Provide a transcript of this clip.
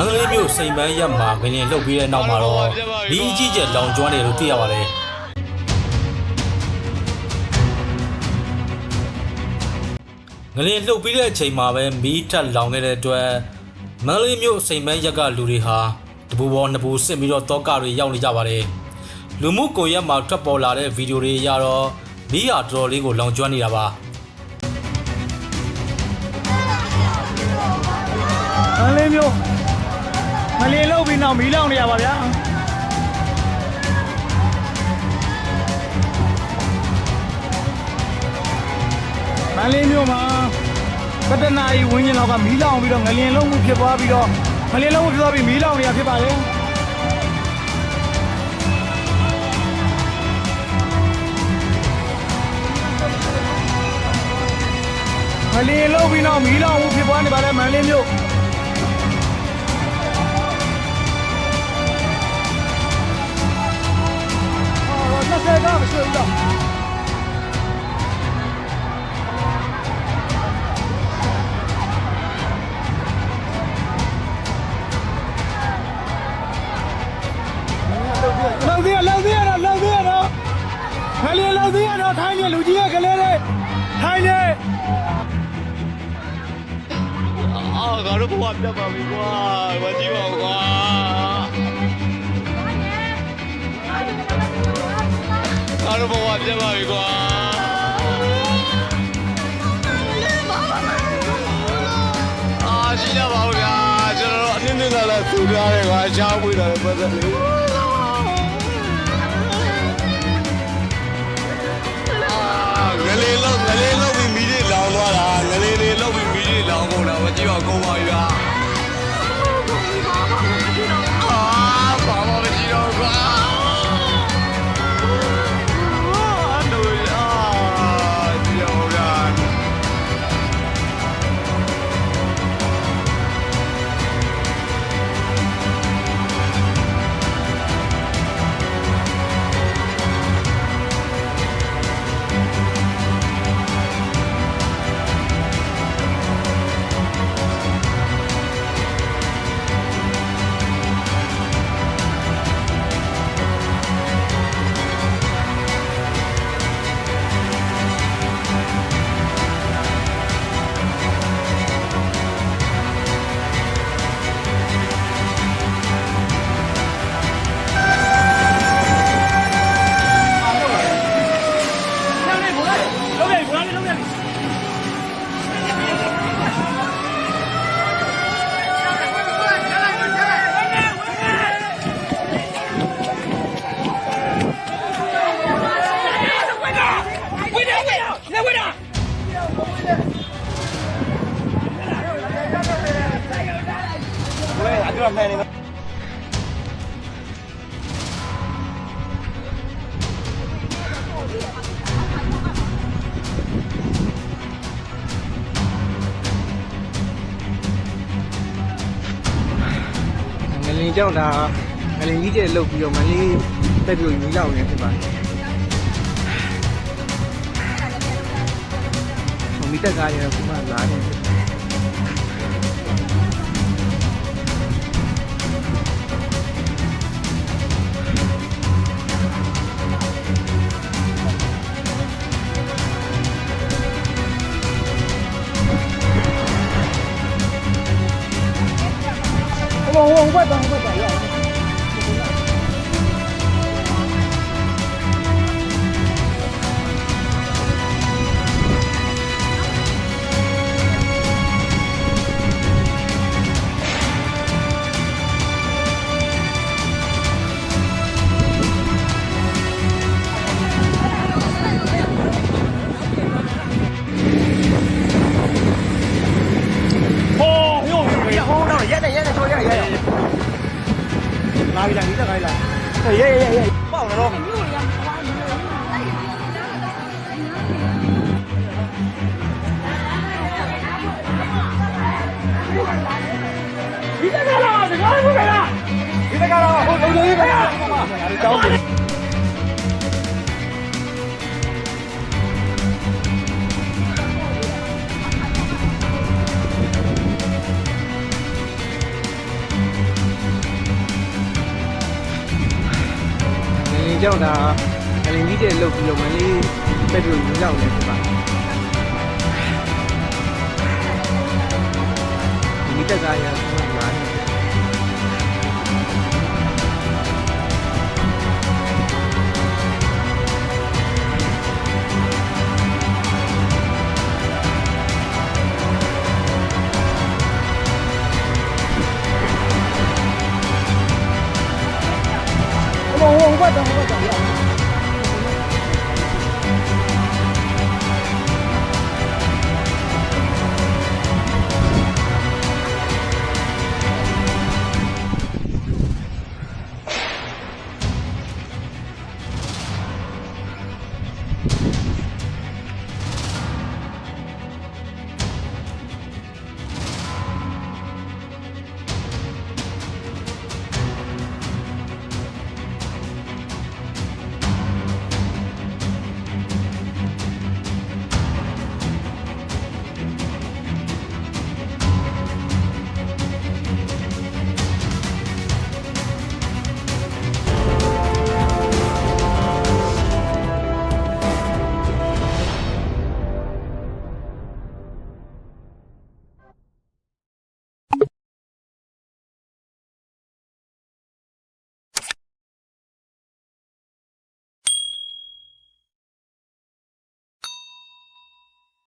မန္တလေးမြို့စိန်ပန်းရက်မှာငလျင်လှုပ်ပြီးတဲ့နောက်မှာတော့ဒီအကြီးကျယ်လောင်ကျွမ်းတယ်လို့သိရပါတယ်ငလျင်လှုပ်ပြီးတဲ့အချိန်မှာပဲမီးထပ်လောင်ခဲ့တဲ့အတွက်မန္တလေးမြို့စိန်ပန်းရက်ကလူတွေဟာတပူပေါ်နှစ်ပူစစ်ပြီးတော့တောကတွေရောက်နေကြပါတယ်လူမှုကွန်ရက်မှာထွက်ပေါ်လာတဲ့ဗီဒီယိုတွေအရတော့မီးဟာတော်တော်လေးကိုလောင်ကျွမ်းနေတာပါမန္တလေးမျိုး မလီလောက်ပြီးနောက်မီးလောင်နေရပါဗျာမန္တလေးမျိုးမှာကတနာရီဝင်းကျင်လောက်ကမီးလောင်ပြီးတော့ငလျင်လုံးမှုဖြစ်သွားပြီးတော့ငလျင်လုံးမှုဖြစ်သွားပြီးမီးလောင်နေရဖြစ်ပါလေမလီလုံးပြီးတော့မီးလောင်မှုဖြစ်သွားနေပါလေမန္တလေးမျိုး 30ကမရှိဘူးတော့လောက်သေးရလောက်သေးရတော့လောက်သေးရတော့ခလေးလောက်သေးရတော့ထိုင်းနေလူကြီးရဲ့ခလေးတွေထိုင်းနေအာငါတို့ဘဝပြတ်ပါပြီကွာမကြည့်ပါဘူးကွာ တို့ဘဝပြတ်ပါပြီကွာအာရှိကြပါဦးဗျာကျွန်တော်တို့အနည်းနည်းလာလာသူပြရတယ်ကွာချောင်းပွေးတယ်ပတ်သက်လို့အာငလေးလောက်ငလေးလောက်ပြီးမိတွေလောင်သွားတာငလေးလေးလောက်ပြီးမိတွေလောင်ကုန်တာမကြည့်ပါကုန်ပါဗျာ ငလင်ကြောင့်ဒါငလင်ကြီးကျဲလုတ်ပြီးတော့မလေးတက်ပြီးမီးလောင်နေဖြစ်ပါတယ်မီးတက်ကားရခုမှလာနေဖြစ် ဟိုဟိုဘက်တော့ဘ လားဒီတက်ခိုင်းလားရဲရဲရဲပေါ့တော့ဒီတက်ကတော့ဒီကားကိုကလားဒီတက်ကတော့ဟိုလုံလုံကြီးကလားတောင်း တယ်ကြောင့်ဒါငလင်ကြီးတဲ့လုတ်ပြီးတော့မလေးပက်ထရိုမီးလောင်နေဖြစ်ပါတယ်ဒီတက်ကားရဆုံးမှာ